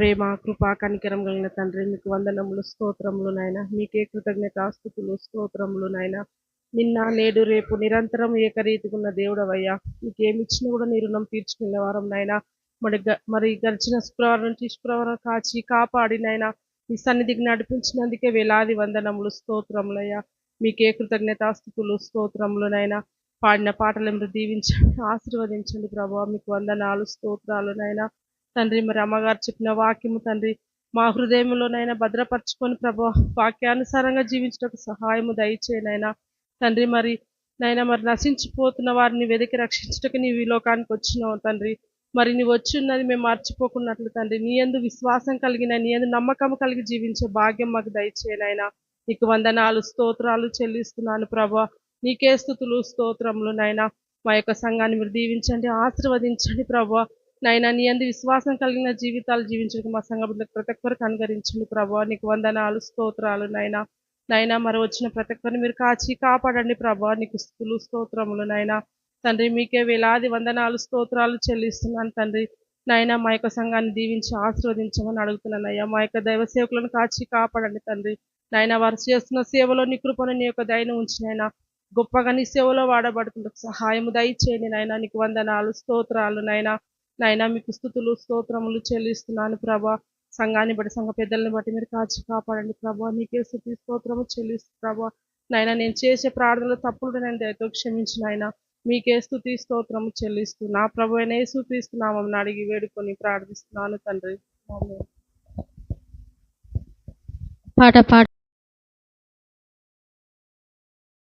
ప్రేమ కృపా కనికరం కలిగిన తండ్రి మీకు వందనములు స్తోత్రములు నాయన. మీకే కృతజ్ఞతాస్తుతులు స్తోత్రములు నాయన. నిన్న నేడు రేపు నిరంతరం ఏకరీతికున్న దేవుడవయ్యా. మీకేమిచ్చినా కూడా నీ రుణం తీర్చుకునే వారం నాయన. మరి గ- మరి గడిచిన శుక్రవారం నుంచి శుక్రవారం కాచి కాపాడి నాయన. మీ సన్నిధికి నడిపించినందుకే వేలాది వందనములు స్తోత్రములయ్యా. మీకే కృతజ్ఞతాస్తుతులు స్తోత్రములు నాయన. పాడిన పాటలు మీరు దీవించండి ఆశీర్వదించండి ప్రభావ మీకు వందనాలు స్తోత్రాలు నాయన. తండ్రి మరి అమ్మగారు చెప్పిన వాక్యము తండ్రి మా హృదయంలోనైనా భద్రపరచుకొని ప్రభు వాక్యానుసారంగా జీవించడానికి సహాయము దయచేయనైనా. తండ్రి మరి నైనా మరి నశించిపోతున్న వారిని వెతికి రక్షించటకు నీవు ఈ లోకానికి వచ్చినావు తండ్రి. మరి నీ వచ్చి ఉన్నది మేము మర్చిపోకున్నట్లు తండ్రి. నీ ఎందు విశ్వాసం కలిగిన నీ ఎందు నమ్మకం కలిగి జీవించే భాగ్యం మాకు దయచేయనైనా. నీకు వందనాలు స్తోత్రాలు చెల్లిస్తున్నాను ప్రభా. నీకే స్థుతులు స్తోత్రములు నైనా. మా యొక్క సంఘాన్ని మీరు దీవించండి ఆశీర్వదించండి ప్రభా. నైనా నీ అందు విశ్వాసం కలిగిన జీవితాలు జీవించడానికి మా సంఘ బిడ్డలకు ప్రతి ఒక్కరికి అనుగరించండి ప్రభా. నీకు వందనాలు స్తోత్రాలు నైనా నైనా మరి వచ్చిన ప్రతి ఒక్కరిని మీరు కాచి కాపాడండి ప్రభా. నీకు స్థుతులు స్తోత్రములు నైనా తండ్రి మీకే వేలాది వందనాలు స్తోత్రాలు చెల్లిస్తున్నాను తండ్రి. నైనా మా యొక్క సంఘాన్ని దీవించి ఆశీర్వదించమని అడుగుతున్నాను అయ్యా. మా యొక్క దైవ సేవకులను కాచి కాపాడండి తండ్రి. నాయన వారు చేస్తున్న సేవలో నీ కృపను నీ యొక్క దయను ఉంచినైనా గొప్పగా నీ సేవలో వాడబడుతుంది సహాయము దయచేయండి నాయన. నీకు వందనాలు స్తోత్రాలు నాయన. నాయన మీకు స్థుతులు స్తోత్రములు చెల్లిస్తున్నాను ప్రభా. సంఘాన్ని బట్టి సంఘ పెద్దల్ని బట్టి మీరు కాచి కాపాడండి ప్రభా. నీకే స్థుతి స్తోత్రము చెల్లిస్తు ప్రభా. నాయన నేను చేసే ప్రార్థనలు తప్పులు నేను దయతో క్షమించిన ఆయన మీకే స్థుతి స్తోత్రము చెల్లిస్తూ. నా ప్రభు అయిన యేసుక్రీస్తున్నామని అడిగి వేడుకొని ప్రార్థిస్తున్నాను తండ్రి. పాట పాట